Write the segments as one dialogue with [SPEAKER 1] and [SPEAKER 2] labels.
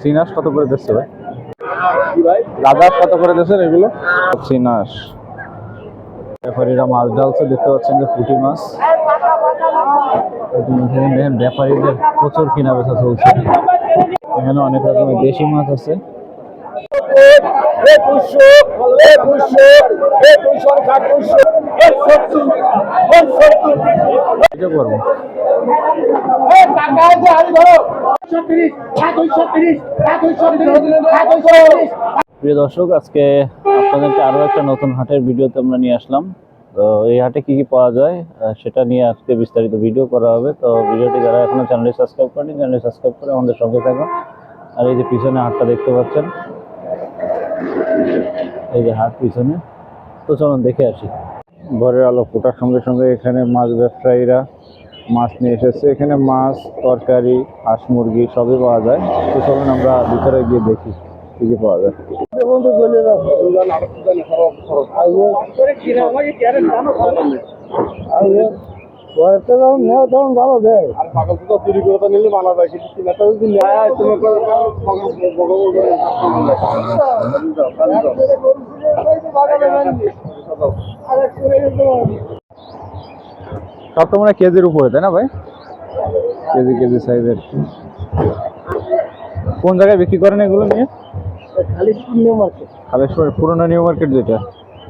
[SPEAKER 1] সিনাস কত করে দিচ্ছে ভাই? রাজাস কত করে দিচ্ছেন এগুলো? সিনাস ব্যাপারীরা মাছ ঢালছে দেখতে পাচ্ছেন যে পুঁটি মাছ। ব্যাপারীদের প্রচুর কিনা বেচা চলছে। এখানে অনেক রকমের দেশি মাছ আছে। করব প্রিয় দর্শক আজকে আপনাদেরকে আরও একটা নতুন হাটের ভিডিওতে আমরা নিয়ে আসলাম। তো এই হাটে কি কি পাওয়া যায় সেটা নিয়ে আজকে বিস্তারিত ভিডিও করা হবে। তো ভিডিওটি যারা এখনও চ্যানেলটি সাবস্ক্রাইব করেনি চ্যানেলটি সাবস্ক্রাইব করে আমাদের সঙ্গে থাকুন। আর এই যে পিছনে হাটটা দেখতে পাচ্ছেন এই যে হাট পিছনে। তো চলুন দেখে আসি। ভোরের আলো ফোটার সঙ্গে সঙ্গে এখানে মাছ ব্যবসায়ীরা মাছ নিয়ে এসেছে। এখানে মাছ, তরকারি, হাঁস মুরগি সবই পাওয়া যায়। তো চলুন আমরা ভিতরে গিয়ে দেখি কি কি পাওয়া যায়।
[SPEAKER 2] আর
[SPEAKER 1] সব তো মনে হয় কেজির উপরে তাই না ভাই? কেজি কেজি সাইজের। কোন জায়গায় বিক্রি করেন এগুলো নিয়ে?
[SPEAKER 2] খালি নিউ মার্কেট।
[SPEAKER 1] পুরোনো নিউ মার্কেট যেটা?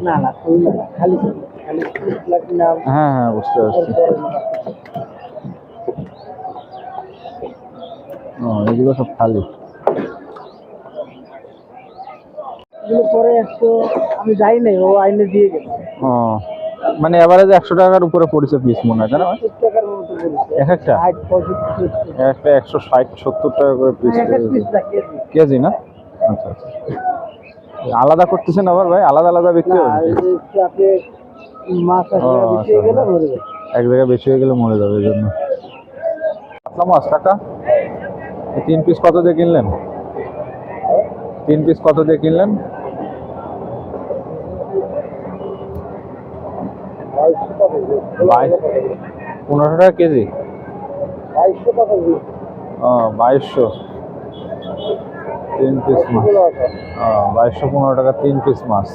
[SPEAKER 2] না না
[SPEAKER 1] হ্যাঁ হ্যাঁ বুঝতে পারছি। ও এগুলো সব খালি।
[SPEAKER 2] এগুলো পরে একশো আমি যাই নাই ও আইনে দিয়ে গেছে।
[SPEAKER 1] ও মানে এভারেজ একশো টাকার উপরে পড়েছে পিস মনে হয় না এক একটা। একটা একশো ষাট সত্তর টাকা করে পিস
[SPEAKER 2] কেজি।
[SPEAKER 1] না? আচ্ছা আচ্ছা। আলাদা করতেছেন আবার ভাই? আলাদা আলাদা বিক্রি হবে
[SPEAKER 2] হয়ে
[SPEAKER 1] আচ্ছা। এক জায়গায় বেশি হয়ে গেলে মরে যাবে এই জন্য। কাকা এই তিন পিস কত দিয়ে কিনলেন? তিন পিস কত দিয়ে কিনলেন
[SPEAKER 2] বাইশশো টাকা দিয়ে।
[SPEAKER 1] বাইশ পনেরোশো টাকা কেজি?
[SPEAKER 2] বাইশশো টাকা
[SPEAKER 1] ও বাইশশো। তিন পিস মাছ। বাইশশো পনেরো টাকা তিন পিস মাছ।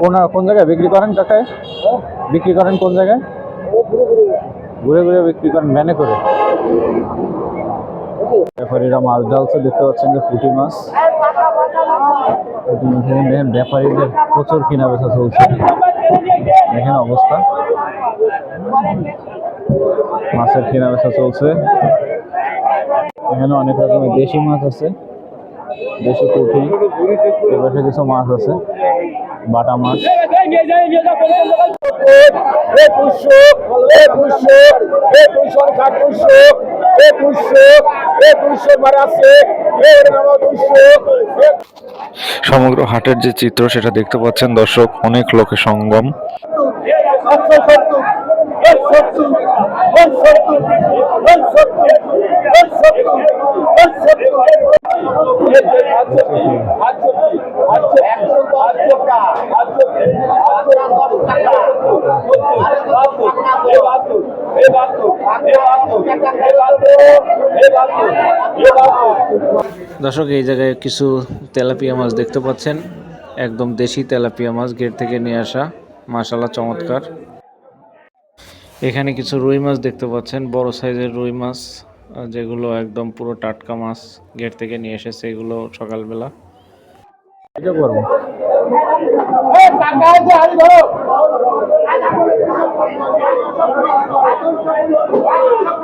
[SPEAKER 1] কোন কোন জায়গায় বিক্রি করেন কাকায়?
[SPEAKER 2] হ্যাঁ?
[SPEAKER 1] বিক্রি করেন কোন জায়গায়?
[SPEAKER 2] ঘুরে ঘুরে।
[SPEAKER 1] বিক্রি করেন ভ্যানে করে। ব্যাপারীরা মাছ ঢালছে দেখতে পাচ্ছেন যে পুঁটি মাছ। দেখেন ব্যাপারীদের প্রচুর কিনা বেচা চলছে দেখেন অবস্থা। মাছের কেনা বেচা চলছে। এখানে অনেক রকমের দেশি মাছ আছে দেশি পুঁটি এবার কিছু মাছ আছে বাটা মাছ।
[SPEAKER 3] সমগ্র হাটের যে চিত্র সেটা দেখতে পাচ্ছেন দর্শক অনেক লোকের সঙ্গম।
[SPEAKER 4] দর্শক, এই জায়গায় কিছু তেলাপিয়া মাছ দেখতে পাচ্ছেন। একদম দেশি তেলাপিয়া মাছ গেট থেকে নিয়ে আসা। মাশাল্লাহ চমৎকার। এখানে কিছু রুই মাছ দেখতে পাচ্ছেন বড় সাইজের রুই মাছ যেগুলো একদম পুরো টাটকা মাছ গেট থেকে নিয়ে এসেছে এগুলো সকালবেলা।
[SPEAKER 1] করব।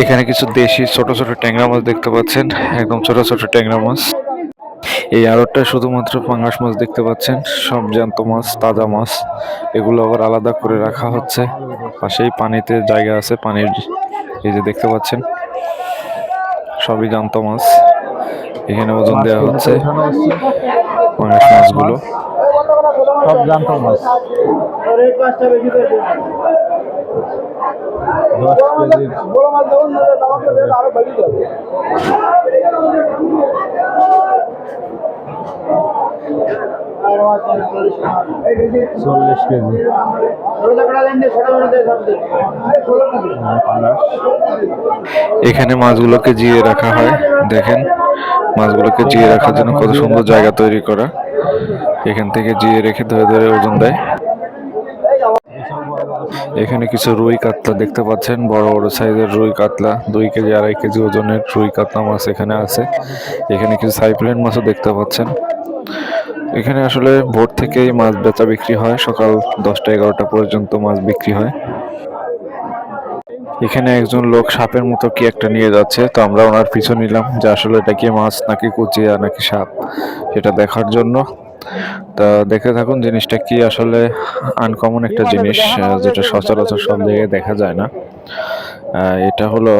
[SPEAKER 3] এখানে কিছু দেশি ছোট ছোট ট্যাংরা মাছ দেখতে পাচ্ছেন, একদম ছোট ছোট ট্যাংরা মাছ। এই আড়তটায় শুধুমাত্র পাঙ্গাস মাছ দেখতে পাচ্ছেন, সব জ্যান্ত মাছ, তাজা মাছ। এগুলো আবার আলাদা করে রাখা হচ্ছে। পাশেই পানিতে জায়গা আছে, পানির এই যে দেখতে পাচ্ছেন, সবই জ্যান্ত মাছ। এখানে ওজন দেওয়া হচ্ছে পাঙ্গাস মাছগুলো।
[SPEAKER 1] সব দশ কেজির চল্লিশ কেজি।
[SPEAKER 3] এখানে মাছগুলোকে জিয়ে রাখা হয় দেখেন। মাছগুলোকে জিয়ে রাখার জন্য কত সুন্দর জায়গা তৈরি করা। এখান থেকে জিয়ে রেখে ধরে ধরে ওজন দেয়। এখানে কিছু রুই কাতলা দেখতে পাচ্ছেন, বড় বড় সাইজের রুই কাতলা, দুই কেজি, আড়াই কেজি ওজনের রুই কাতলা মাছ এখানে আছে। এখানে কিছু সাইপ্লেন মাছও দেখতে পাচ্ছেন। এখানে আসলে ভোর থেকেই মাছ বেচা বিক্রি হয়, সকাল দশটা এগারোটা পর্যন্ত মাছ বিক্রি হয়। এখানে একজন লোক সাপের মতো কি একটা নিয়ে যাচ্ছে, তো আমরা ওনার পিছু নিলাম যে আসলে এটা কি মাছ নাকি কুচিয়া নাকি সাপ, সেটা দেখার জন্য। তা দেখতে থাকুন জিনিসটা কি আসলে আনকমন একটা জিনিস যেটা সচরাচর সব জায়গায় দেখা যায় না। এটা হলো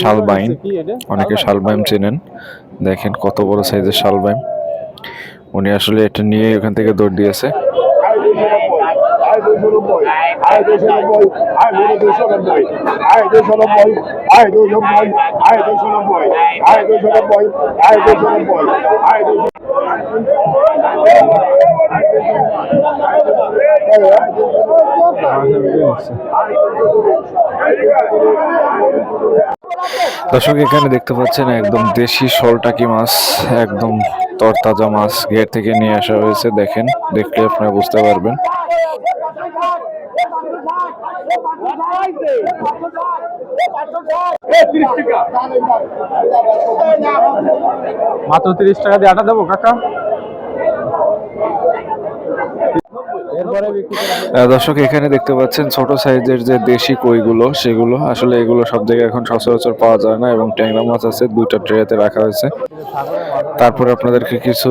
[SPEAKER 3] শালবাইন। অনেকে শালবাইম চেনেন। দেখেন কত বড় সাইজের শালবাইম। উনি আসলে এটা নিয়ে ওখান থেকে দৌড় দিয়েছে। দর্শক, এখানে দেখতে পাচ্ছেন একদম দেশি শোলটাকি মাছ, একদম তরতাজা মাছ গেট থেকে নিয়ে আসা হয়েছে। দেখেন, দেখলে আপনারা বুঝতে পারবেন।
[SPEAKER 1] মাত্র তিরিশ টাকা দিয়ে আটা দেবো, কাকা এরপরে বিক্রি করে
[SPEAKER 3] আহ, দর্শক এখানে দেখতে পাচ্ছেন ছোট সাইজের যে দেশি কইগুলো সেগুলো আসলে এগুলো সব জায়গায় এখন সচরাচর পাওয়া যায় না এবং ট্যাংরা মাছ আছে দুইটা ট্রেতে রাখা হয়েছে। তারপরে আপনাদেরকে কিছু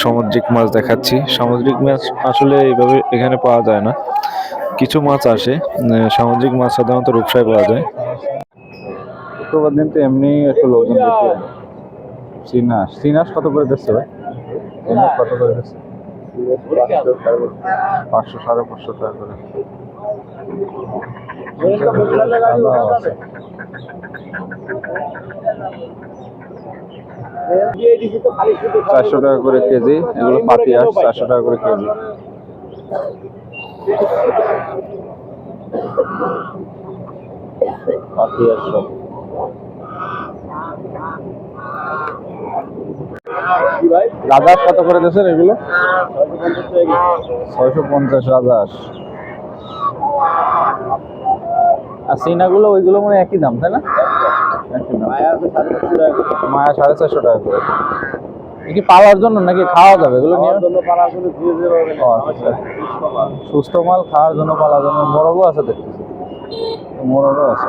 [SPEAKER 3] সামুদ্রিক মাছ দেখাচ্ছি। সামুদ্রিক মাছ আসলে এইভাবে এখানে পাওয়া যায় না। কিছু মাছ আসে সামুদ্রিক মাছ সাধারণত রূপসায় পাওয়া যায়।
[SPEAKER 1] শুক্রবার দিন তো এমনি একটু লোকজন বেশি সিনাস সিনাস কত করে দিচ্ছে ভাই? কত করে দিচ্ছে? পাঁচশো সাড়ে পাঁচশো টাকা করে। চারশো টাকা করে কেজি, এগুলো পাতি আস চারশো টাকা করে কেজি পাতি আস রাজাস কত করে দিয়েছেন এগুলো? ছয়শো পঞ্চাশ রাজাস আর সিনাগুলো ওইগুলো মানে একই দাম তাই না? মায়া সাড়ে চারশো টাকা করে। কি পালার জন্য নাকি খাওয়া যাবে এগুলো ও, আচ্ছা। সুস্থ মাল খাওয়ার জন্য পালার জন্য মোরগও আছে দেখতেছি। মোরগও আছে।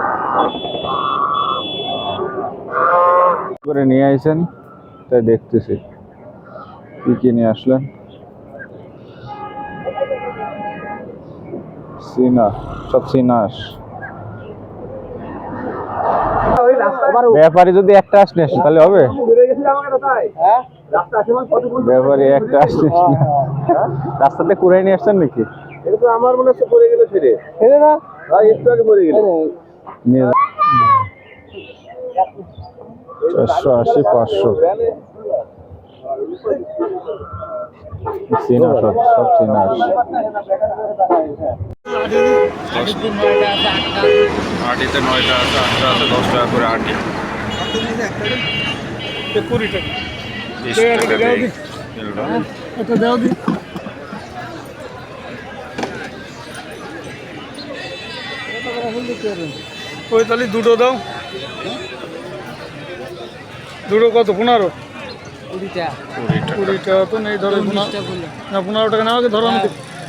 [SPEAKER 1] করে নিয়ে আইছেন? তাই দেখতেছি। কি কি নিয়ে আসলেন? সিনা সব সিনাস। ব্যাপারী যদি একটা আসলে আসে তাহলে হবে? ব্যাপারী একটা আসলে রাস্তাতে কুড়াই নিয়ে আসছেন নাকি?
[SPEAKER 2] এটা তো আমার মনে হচ্ছে পড়ে গেলে ছেড়ে। ছেড়ে না একটু আগে পড়ে গেলে
[SPEAKER 1] যান। চারশো আশি পাঁচশো। সিনা সব সব সিনাস
[SPEAKER 3] আটিতে নয়টা আছে আটটা আছে দশ টাকা করে আটি। বিশ টাকা।
[SPEAKER 5] ওই তাহলে দুটো দাও। দুটো কত পনেরো?
[SPEAKER 3] কুড়ি টাকা।
[SPEAKER 5] কুড়ি টাকা তো নেই ধরো পনেরো। না পনেরো টাকা নেওয়া ধরো আমি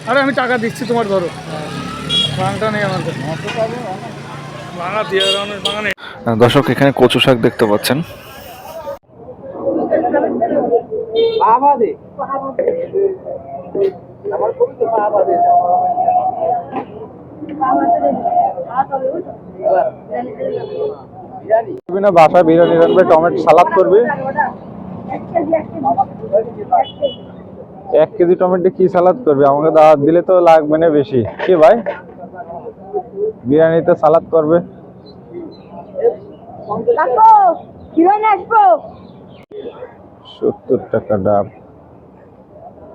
[SPEAKER 5] আরে আমি টাকা দিচ্ছি তোমার ধরো। ভাঙটা নেই আমার কাছে। ভাঙা দিয়ে দাও, ভাঙা নেই।
[SPEAKER 3] আহ, দর্শক এখানে কচু শাক দেখতে পাচ্ছেন।
[SPEAKER 1] না বাসায় বিরিয়ানি রাখবে টমেটো সালাদ করবে। এক কেজি টমেটো কি সালাদ করবে? আমাকে দাওয়াত দিলে তো লাগবে না বেশি। কি ভাই? বিরিয়ানিতে সালাদ করবে। সত্তর টাকা ডাব।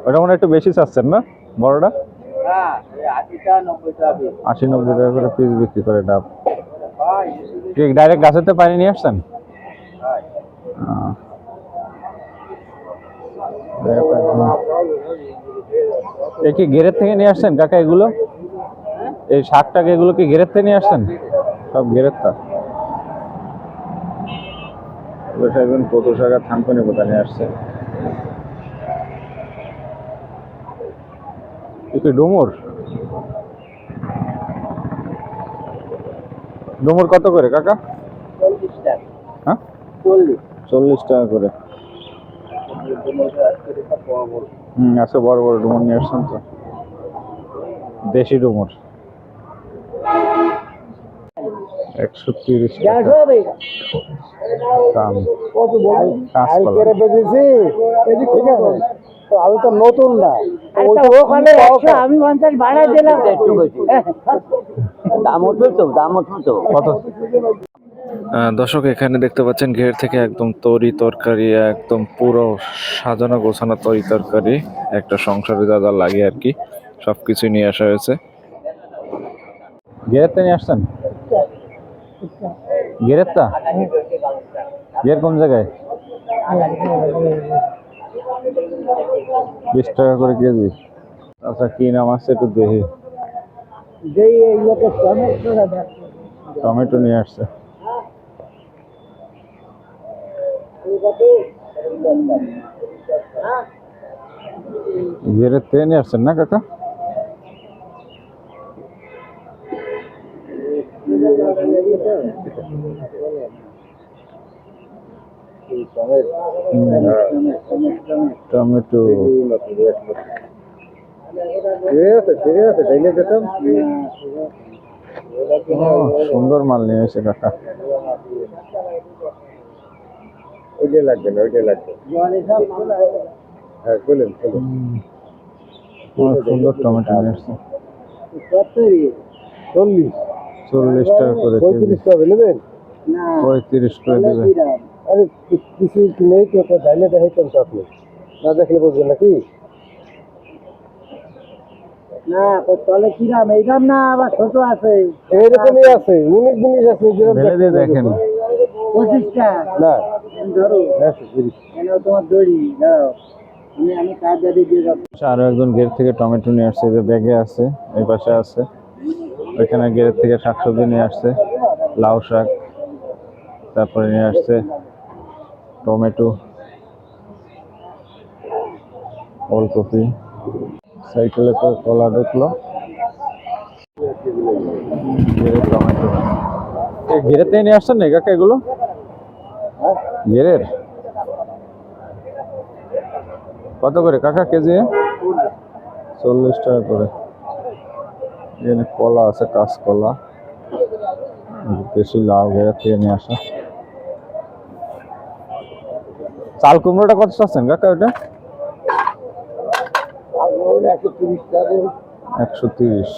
[SPEAKER 1] ওটা মনে হয় একটু বেশি চাচ্ছেন না বড়টা? আশি নব্বই টাকা করে পিস বিক্রি করে ডাব। কি ডাইরেক্ট গাছেতে পানি নিয়ে আসছেন। এ কি গেরের থেকে নিয়ে আসছেন কাকা এগুলো? এই শাকটাকে এগুলো কি গেরের থেকে নিয়ে আসছেন? সব গেরের তা। কত টাকা থানকনি কোথা নিয়ে আসছে। একটু ডুমুর? ডুমুর কত করে কাকা? হ্যাঁ? চল্লিশ। টাকা করে। হুম আজকে বড় বড় ডুমুর নিয়ে আসছেন তো। দেশি ডুমুর। একশো তিরিশ দাম। কাঁচকলা।
[SPEAKER 2] আমি তো নতুন না।
[SPEAKER 6] ওখানে একশো আমি পঞ্চাশ ভাড়া দিলাম।
[SPEAKER 3] দর্শক, এখানে দেখতে পাচ্ছেন ঘের থেকে একদম তরি তরকারি, একদম পুরো সাজানো গোছানো তরি তরকারি, একটা সংসারে যা যা লাগে আর কি, সবকিছু নিয়ে আসা হয়েছে।
[SPEAKER 1] গেরেতে নিয়ে আসছেন? গেরেতটা গের কোন জায়গায়? বিশ টাকা করে কেজি। আচ্ছা কি নাম আছে একটু দেখি
[SPEAKER 2] যেই এইগুলোকে টমেটোটা দেখ
[SPEAKER 1] টমেটো নিয়ে আসছে। গেরের থেকে নিয়ে আসছেন না কাকা? টমেটো। ও, সুন্দর মাল নিয়ে এসে কাকা।
[SPEAKER 2] ওইটাই লাগবে না ওইটাই লাগবে। হ্যাঁ বলেন
[SPEAKER 1] অনেক সুন্দর টমেটো নিয়ে এসছে।
[SPEAKER 2] চল্লিশ।
[SPEAKER 1] চল্লিশ টাকা করে
[SPEAKER 2] পঁয়ত্রিশ টাকা নেবেন?
[SPEAKER 1] পঁয়ত্রিশ করে
[SPEAKER 2] আরে কি- কিছু নেই তো তো আপনি। না দেখলে বুঝবেন নাকি? না তলে কি দাম এই দাম না আবার ছোট আছে। এরকমই আছে উনিশ জিনিস আছে
[SPEAKER 1] ঢেলে দেখেন।
[SPEAKER 2] পঁচিশটা? না। ধরো। তোমার দড়ি দাও আমি আমি কাজ দিয়ে দিয়ে যাব।
[SPEAKER 1] আরও একজন গেট থেকে টমেটো নিয়ে আসছে যে ব্যাগে আছে এই পাশে আছে। ওইখানে গেট থেকে শাকসবজি নিয়ে আসছে লাউ শাক। তারপরে নিয়ে আসছে টমেটো ওলকপি। সাইকেলে তো কলা ঢুকলো। থেকে নিয়ে আসছেন না কাকা এগুলো? গেরের? কত করে কাকা কেজি চল্লিশ টাকা করে। এখানে কলা আছে কাঁচকলা। দেশি লাউ ঘেরা থেকে নিয়ে আসা। চাল কুমড়োটা কত চাচ্ছেন কাকা ওটা
[SPEAKER 2] একশো তিরিশ টাকা
[SPEAKER 1] একশো তিরিশ।